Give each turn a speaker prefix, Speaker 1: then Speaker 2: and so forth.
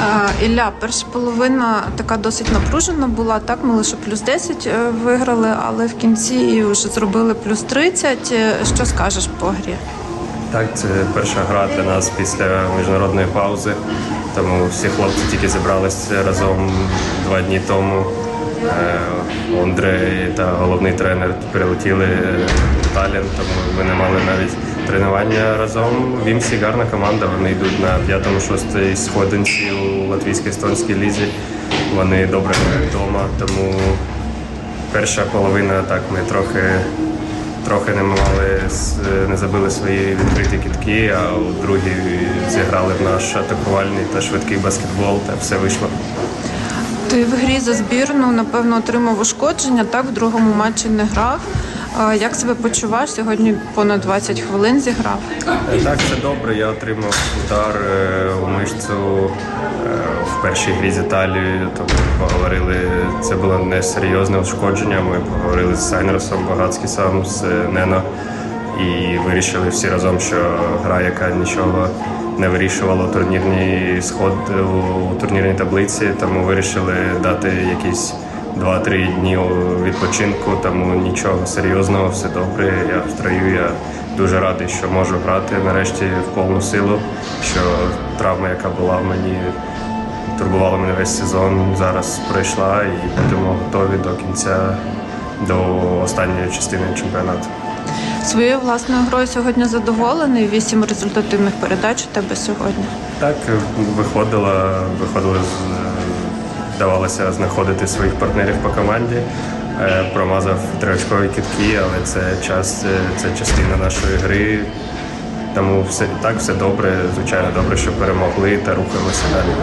Speaker 1: Е, Ілля, перша половина така досить напружена була. Так, ми лише плюс 10 е, виграли, але в кінці вже зробили плюс 30. Е, Що скажеш по грі?
Speaker 2: Так, це перша гра для нас після міжнародної паузи. Тому всі хлопці тільки зібралися разом два дні тому. Е, Ондрей та головний тренер прилетіли в Таллін, тому ми не мали навіть тренування разом. Вімсі гарна команда. Вони йдуть на п'ятому-шостій сходинці у латвійській естонській лізі. Вони добре грають вдома, тому перша половина так ми трохи трохи не мали не забили свої відкриті кітки, а у другій зіграли в наш атакувальний та швидкий баскетбол, та все вийшло.
Speaker 1: Ти в грі за збірну, напевно, отримав ушкодження, так в другому матчі не грав. Як себе почуваєш? Сьогодні понад 20 хвилин зіграв.
Speaker 2: Так, це добре. Я отримав удар е, у мишцю е, в першій грі з Італією, тому поговорили. Це було несерйозне ушкодження. Ми поговорили з Сайнерсом, Багацькісом, з Нено і вирішили всі разом, що гра, яка нічого не вирішувала у турнірній сход у турнірній таблиці, тому вирішили дати якісь 2-3 дні відпочинку, тому нічого серйозного, все добре. Я в строю. Я дуже радий, що можу грати нарешті в повну силу. Що травма, яка була в мені, турбувала мене весь сезон, зараз пройшла і будемо готові до кінця, до останньої частини чемпіонату.
Speaker 1: Своєю власною грою сьогодні задоволений. Вісім результативних передач у тебе сьогодні.
Speaker 2: Так, виходила, виходила з- вдавалося знаходити своїх партнерів по команді. Е, Промазав триочкові кітки, але це час, це, це частина нашої гри. Тому все так, все добре. Звичайно, добре, що перемогли та рухаємося далі.